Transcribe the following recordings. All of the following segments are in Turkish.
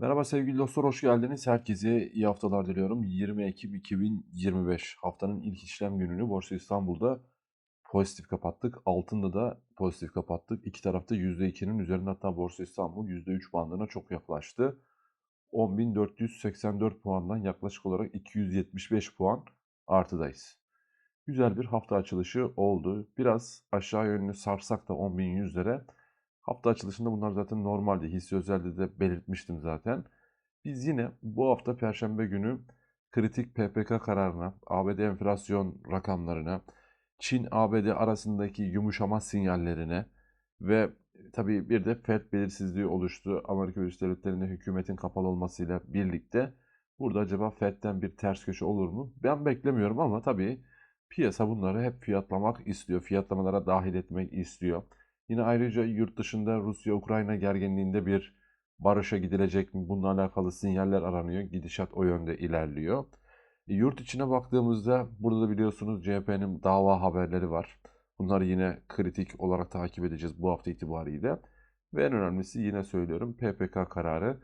Merhaba sevgili dostlar, hoş geldiniz. Herkese iyi haftalar diliyorum. 20 Ekim 2025 haftanın ilk işlem gününü Borsa İstanbul'da pozitif kapattık. Altında da pozitif kapattık. İki tarafta %2'nin üzerinde hatta Borsa İstanbul %3 bandına çok yaklaştı. 10.484 puandan yaklaşık olarak 275 puan artıdayız. Güzel bir hafta açılışı oldu. Biraz aşağı yönlü sarsak da 10.100'lere Hafta açılışında bunlar zaten normaldi. Hisse özelde de belirtmiştim zaten. Biz yine bu hafta Perşembe günü kritik PPK kararına, ABD enflasyon rakamlarına, Çin-ABD arasındaki yumuşama sinyallerine ve tabii bir de FED belirsizliği oluştu. Amerika Birleşik Devletleri'nde hükümetin kapalı olmasıyla birlikte burada acaba FED'den bir ters köşe olur mu? Ben beklemiyorum ama tabii piyasa bunları hep fiyatlamak istiyor. Fiyatlamalara dahil etmek istiyor. Yine ayrıca yurt dışında Rusya-Ukrayna gerginliğinde bir barışa gidilecek mi? Bununla alakalı sinyaller aranıyor. Gidişat o yönde ilerliyor. E, yurt içine baktığımızda burada da biliyorsunuz CHP'nin dava haberleri var. Bunları yine kritik olarak takip edeceğiz bu hafta itibariyle. Ve en önemlisi yine söylüyorum PPK kararı.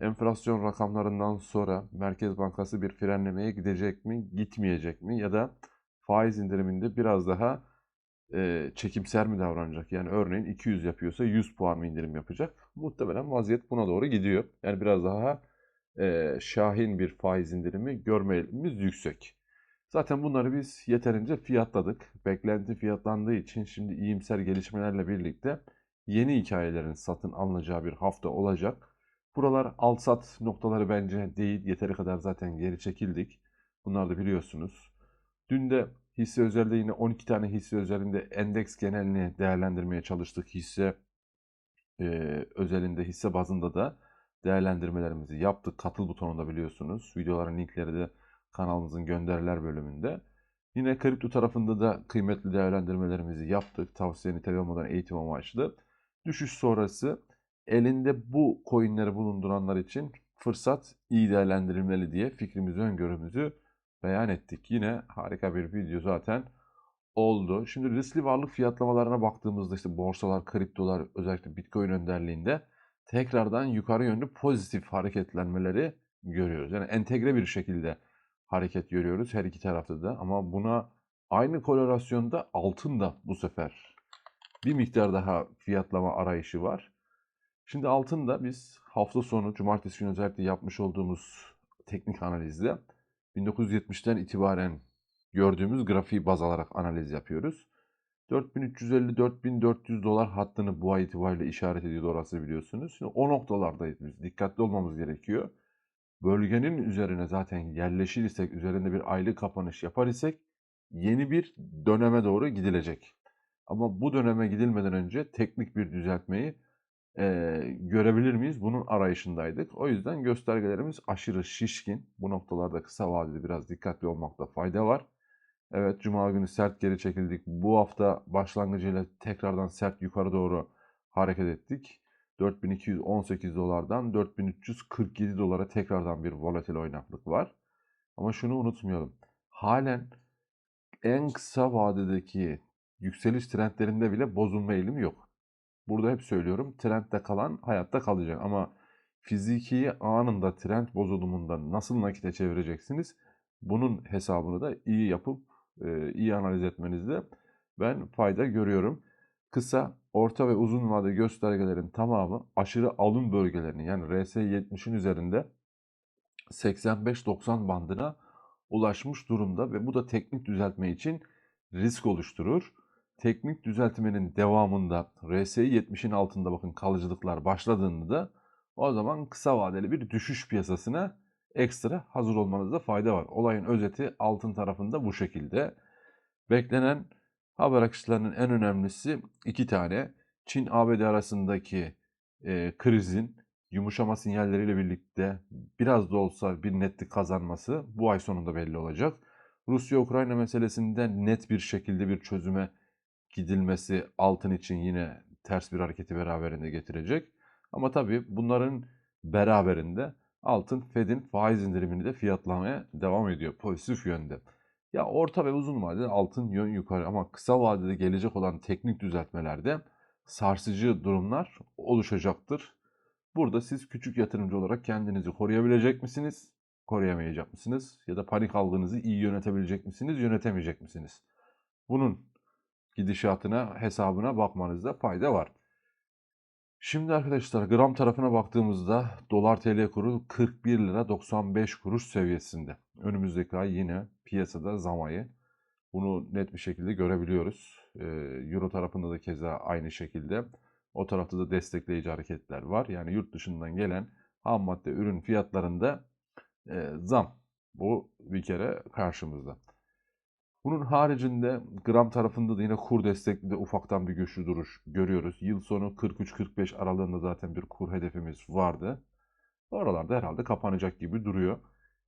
Enflasyon rakamlarından sonra Merkez Bankası bir frenlemeye gidecek mi, gitmeyecek mi? Ya da faiz indiriminde biraz daha e, çekimser mi davranacak? Yani örneğin 200 yapıyorsa 100 puan mı indirim yapacak? Muhtemelen vaziyet buna doğru gidiyor. Yani biraz daha e, şahin bir faiz indirimi görmemiz yüksek. Zaten bunları biz yeterince fiyatladık. Beklenti fiyatlandığı için şimdi iyimser gelişmelerle birlikte yeni hikayelerin satın alınacağı bir hafta olacak. Buralar al sat noktaları bence değil. Yeteri kadar zaten geri çekildik. Bunlar da biliyorsunuz. Dün de Hisse özelde yine 12 tane hisse özelinde endeks genelini değerlendirmeye çalıştık. Hisse e, özelinde, hisse bazında da değerlendirmelerimizi yaptık. Katıl butonunda biliyorsunuz. Videoların linkleri de kanalımızın gönderiler bölümünde. Yine kripto tarafında da kıymetli değerlendirmelerimizi yaptık. Tavsiye olmadan eğitim amaçlı. Düşüş sonrası elinde bu coinleri bulunduranlar için fırsat iyi değerlendirilmeli diye fikrimizi, öngörümüzü beyan ettik. Yine harika bir video zaten oldu. Şimdi riskli varlık fiyatlamalarına baktığımızda işte borsalar, kriptolar özellikle Bitcoin önderliğinde tekrardan yukarı yönlü pozitif hareketlenmeleri görüyoruz. Yani entegre bir şekilde hareket görüyoruz her iki tarafta da ama buna aynı korelasyonda altın da bu sefer bir miktar daha fiyatlama arayışı var. Şimdi altın da biz hafta sonu cumartesi günü özellikle yapmış olduğumuz teknik analizde 1970'ten itibaren gördüğümüz grafiği baz alarak analiz yapıyoruz. 4350-4400 dolar hattını bu ay itibariyle işaret ediyor orası biliyorsunuz. Şimdi o noktalardayız biz. Dikkatli olmamız gerekiyor. Bölgenin üzerine zaten yerleşir isek, üzerinde bir aylık kapanış yapar isek yeni bir döneme doğru gidilecek. Ama bu döneme gidilmeden önce teknik bir düzeltmeyi e, görebilir miyiz? Bunun arayışındaydık. O yüzden göstergelerimiz aşırı şişkin. Bu noktalarda kısa vadede biraz dikkatli olmakta fayda var. Evet Cuma günü sert geri çekildik. Bu hafta başlangıcıyla tekrardan sert yukarı doğru hareket ettik. 4218 dolardan 4347 dolara tekrardan bir volatil oynaklık var. Ama şunu unutmayalım. Halen en kısa vadedeki yükseliş trendlerinde bile bozulma eğilimi yok. Burada hep söylüyorum trendde kalan hayatta kalacak ama fiziki anında trend bozulumunda nasıl nakite çevireceksiniz? Bunun hesabını da iyi yapıp e, iyi analiz etmenizde ben fayda görüyorum. Kısa, orta ve uzun vade göstergelerin tamamı aşırı alım bölgelerini yani RS70'in üzerinde 85-90 bandına ulaşmış durumda ve bu da teknik düzeltme için risk oluşturur teknik düzeltmenin devamında RSI 70'in altında bakın kalıcılıklar başladığında da o zaman kısa vadeli bir düşüş piyasasına ekstra hazır olmanızda fayda var. Olayın özeti altın tarafında bu şekilde. Beklenen haber akışlarının en önemlisi iki tane. Çin-ABD arasındaki e, krizin yumuşama sinyalleriyle birlikte biraz da olsa bir netlik kazanması bu ay sonunda belli olacak. Rusya-Ukrayna meselesinde net bir şekilde bir çözüme gidilmesi altın için yine ters bir hareketi beraberinde getirecek. Ama tabii bunların beraberinde altın Fed'in faiz indirimini de fiyatlamaya devam ediyor pozitif yönde. Ya orta ve uzun vadede altın yön yukarı ama kısa vadede gelecek olan teknik düzeltmelerde sarsıcı durumlar oluşacaktır. Burada siz küçük yatırımcı olarak kendinizi koruyabilecek misiniz? Koruyamayacak mısınız? Ya da panik algınızı iyi yönetebilecek misiniz? Yönetemeyecek misiniz? Bunun gidişatına, hesabına bakmanızda fayda var. Şimdi arkadaşlar gram tarafına baktığımızda dolar TL kuru 41 lira 95 kuruş seviyesinde. Önümüzdeki ay yine piyasada zam ayı. Bunu net bir şekilde görebiliyoruz. Ee, Euro tarafında da keza aynı şekilde. O tarafta da destekleyici hareketler var. Yani yurt dışından gelen ham madde ürün fiyatlarında e, zam. Bu bir kere karşımızda. Bunun haricinde gram tarafında da yine kur destekli de ufaktan bir güçlü duruş görüyoruz. Yıl sonu 43-45 aralığında zaten bir kur hedefimiz vardı. Oralarda herhalde kapanacak gibi duruyor.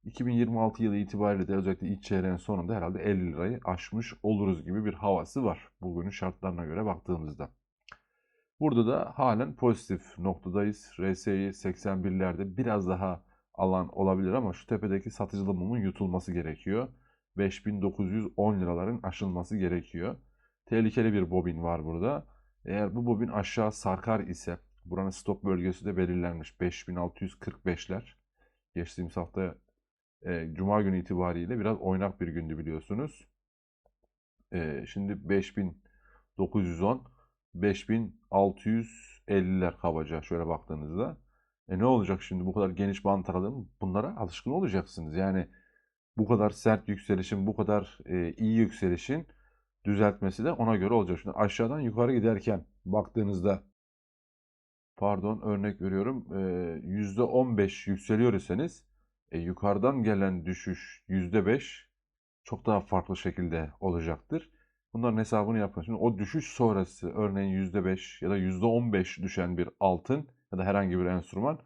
2026 yılı itibariyle de özellikle ilk çeyreğin sonunda herhalde 50 lirayı aşmış oluruz gibi bir havası var. Bugünün şartlarına göre baktığımızda. Burada da halen pozitif noktadayız. RSI 81'lerde biraz daha alan olabilir ama şu tepedeki satıcılı mumun yutulması gerekiyor. 5910 liraların aşılması gerekiyor. Tehlikeli bir bobin var burada. Eğer bu bobin aşağı sarkar ise buranın stop bölgesi de belirlenmiş 5645'ler. Geçtiğimiz hafta e, Cuma günü itibariyle biraz oynak bir gündü biliyorsunuz. E, şimdi 5910 5650'ler kabaca şöyle baktığınızda. E ne olacak şimdi bu kadar geniş bant aralığın bunlara alışkın olacaksınız. Yani bu kadar sert yükselişin, bu kadar e, iyi yükselişin düzeltmesi de ona göre olacak. Şimdi aşağıdan yukarı giderken baktığınızda pardon örnek veriyorum e, %15 yükseliyor iseniz e, yukarıdan gelen düşüş %5 çok daha farklı şekilde olacaktır. Bunların hesabını yapın. Şimdi o düşüş sonrası örneğin %5 ya da %15 düşen bir altın ya da herhangi bir enstrüman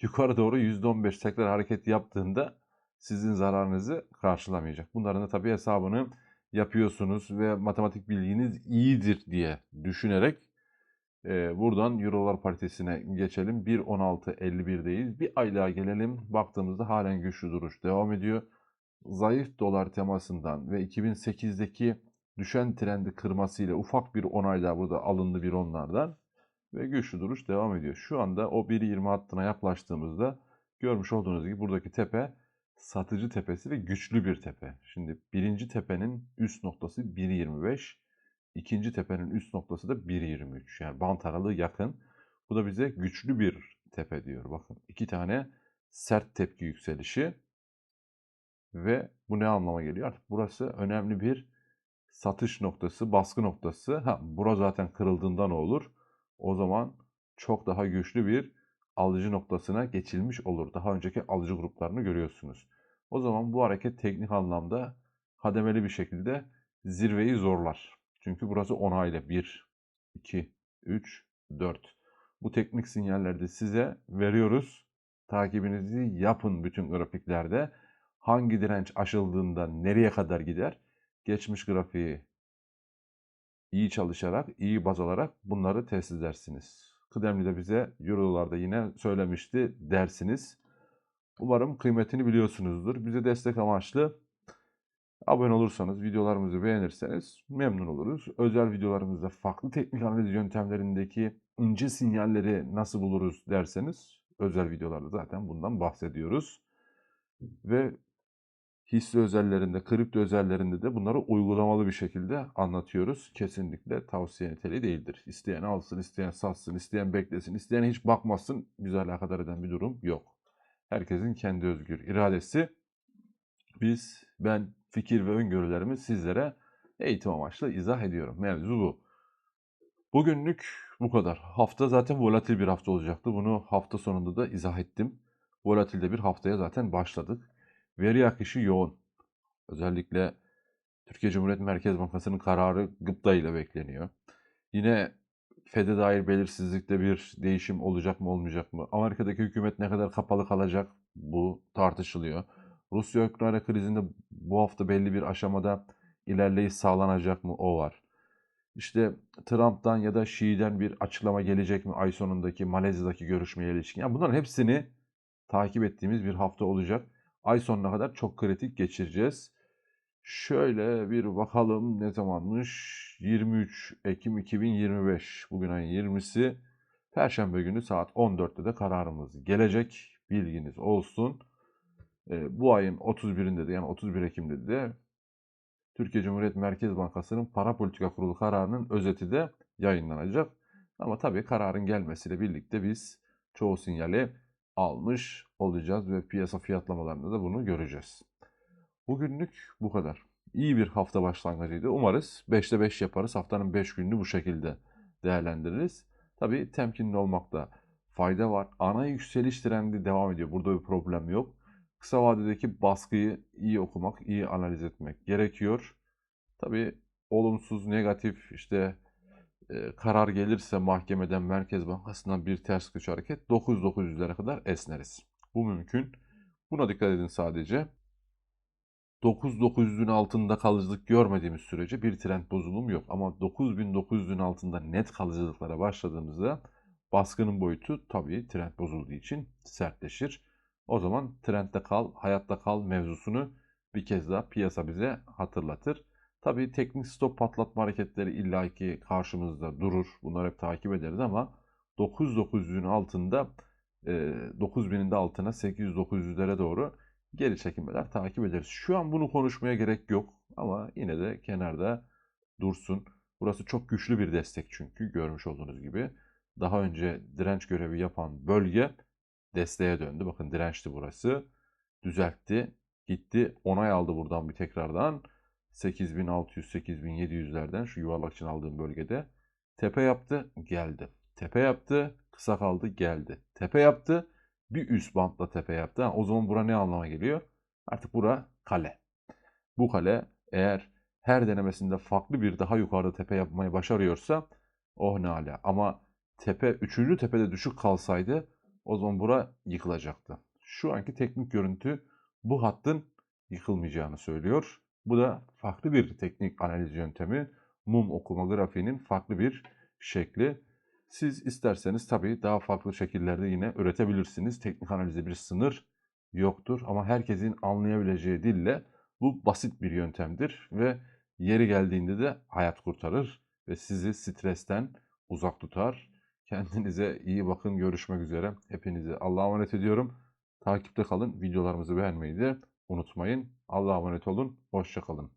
yukarı doğru %15 tekrar hareket yaptığında sizin zararınızı karşılamayacak. Bunların da tabii hesabını yapıyorsunuz ve matematik bilginiz iyidir diye düşünerek e, buradan Eurolar paritesine geçelim. 1.16.51'deyiz. Bir aylığa gelelim. Baktığımızda halen güçlü duruş devam ediyor. Zayıf dolar temasından ve 2008'deki düşen trendi kırmasıyla ufak bir onay daha burada alındı bir onlardan ve güçlü duruş devam ediyor. Şu anda o 1.20 hattına yaklaştığımızda görmüş olduğunuz gibi buradaki tepe satıcı tepesi ve güçlü bir tepe. Şimdi birinci tepenin üst noktası 1.25, ikinci tepenin üst noktası da 1.23. Yani bant aralığı yakın. Bu da bize güçlü bir tepe diyor. Bakın iki tane sert tepki yükselişi ve bu ne anlama geliyor? Artık burası önemli bir satış noktası, baskı noktası. Ha, bura zaten kırıldığında ne olur? O zaman çok daha güçlü bir alıcı noktasına geçilmiş olur. Daha önceki alıcı gruplarını görüyorsunuz. O zaman bu hareket teknik anlamda kademeli bir şekilde zirveyi zorlar. Çünkü burası onaylı. 1, 2, 3, 4. Bu teknik sinyallerde size veriyoruz. Takibinizi yapın bütün grafiklerde. Hangi direnç aşıldığında nereye kadar gider? Geçmiş grafiği iyi çalışarak, iyi baz alarak bunları test edersiniz. Kıdemli de bize Euro'larda yine söylemişti dersiniz. Umarım kıymetini biliyorsunuzdur. Bize destek amaçlı abone olursanız, videolarımızı beğenirseniz memnun oluruz. Özel videolarımızda farklı teknik analiz yöntemlerindeki ince sinyalleri nasıl buluruz derseniz özel videolarda zaten bundan bahsediyoruz. Ve hisse özellerinde, kripto özellerinde de bunları uygulamalı bir şekilde anlatıyoruz. Kesinlikle tavsiye niteliği değildir. İsteyen alsın, isteyen satsın, isteyen beklesin, isteyen hiç bakmasın bize alakadar eden bir durum yok. Herkesin kendi özgür iradesi. Biz, ben fikir ve öngörülerimi sizlere eğitim amaçlı izah ediyorum. Mevzu bu. Bugünlük bu kadar. Hafta zaten volatil bir hafta olacaktı. Bunu hafta sonunda da izah ettim. Volatilde bir haftaya zaten başladık. Veri akışı yoğun. Özellikle Türkiye Cumhuriyet Merkez Bankası'nın kararı gıpta ile bekleniyor. Yine FED'e dair belirsizlikte bir değişim olacak mı olmayacak mı? Amerika'daki hükümet ne kadar kapalı kalacak? Bu tartışılıyor. Rusya-Ukrayna krizinde bu hafta belli bir aşamada ilerleyiş sağlanacak mı? O var. İşte Trump'tan ya da Xi'den bir açıklama gelecek mi ay sonundaki Malezya'daki görüşmeye ilişkin? Yani bunların hepsini takip ettiğimiz bir hafta olacak. Ay sonuna kadar çok kritik geçireceğiz. Şöyle bir bakalım ne zamanmış? 23 Ekim 2025. Bugün ayın 20'si. Perşembe günü saat 14'te de kararımız gelecek. Bilginiz olsun. E, bu ayın 31'inde de yani 31 Ekim'de de Türkiye Cumhuriyet Merkez Bankası'nın para politika kurulu kararının özeti de yayınlanacak. Ama tabii kararın gelmesiyle birlikte biz çoğu sinyali almış olacağız ve piyasa fiyatlamalarında da bunu göreceğiz. Bugünlük bu kadar. İyi bir hafta başlangıcıydı. Umarız 5'te 5 yaparız. Haftanın 5 gününü bu şekilde değerlendiririz. Tabii temkinli olmakta fayda var. Ana yükseliş trendi devam ediyor. Burada bir problem yok. Kısa vadedeki baskıyı iyi okumak, iyi analiz etmek gerekiyor. Tabii olumsuz, negatif işte karar gelirse mahkemeden, Merkez Bankası'ndan bir ters güç hareket 9-900'lere kadar esneriz. Bu mümkün. Buna dikkat edin sadece. 9900'ün altında kalıcılık görmediğimiz sürece bir trend bozulum yok. Ama 9900'ün altında net kalıcılıklara başladığımızda baskının boyutu tabii trend bozulduğu için sertleşir. O zaman trendde kal, hayatta kal mevzusunu bir kez daha piyasa bize hatırlatır. Tabii teknik stop patlatma hareketleri illaki karşımızda durur. Bunları hep takip ederiz ama 9900'ün altında 9000'in de altına 800-900'lere doğru geri çekilmeler takip ederiz. Şu an bunu konuşmaya gerek yok ama yine de kenarda dursun. Burası çok güçlü bir destek çünkü görmüş olduğunuz gibi. Daha önce direnç görevi yapan bölge desteğe döndü. Bakın dirençti burası. Düzeltti. Gitti. Onay aldı buradan bir tekrardan. 8600-8700'lerden şu yuvarlak için aldığım bölgede. Tepe yaptı. Geldi. Tepe yaptı. Kısa kaldı. Geldi. Tepe yaptı. Bir üst bantla tepe yaptı. Ha, o zaman bura ne anlama geliyor? Artık bura kale. Bu kale eğer her denemesinde farklı bir daha yukarıda tepe yapmayı başarıyorsa oh ne ala. Ama tepe, üçüncü tepede düşük kalsaydı o zaman bura yıkılacaktı. Şu anki teknik görüntü bu hattın yıkılmayacağını söylüyor. Bu da farklı bir teknik analiz yöntemi. Mum okuma grafiğinin farklı bir şekli. Siz isterseniz tabii daha farklı şekillerde yine üretebilirsiniz. Teknik analizde bir sınır yoktur ama herkesin anlayabileceği dille bu basit bir yöntemdir ve yeri geldiğinde de hayat kurtarır ve sizi stresten uzak tutar. Kendinize iyi bakın. Görüşmek üzere. Hepinizi Allah'a emanet ediyorum. Takipte kalın. Videolarımızı beğenmeyi de unutmayın. Allah'a emanet olun. Hoşçakalın.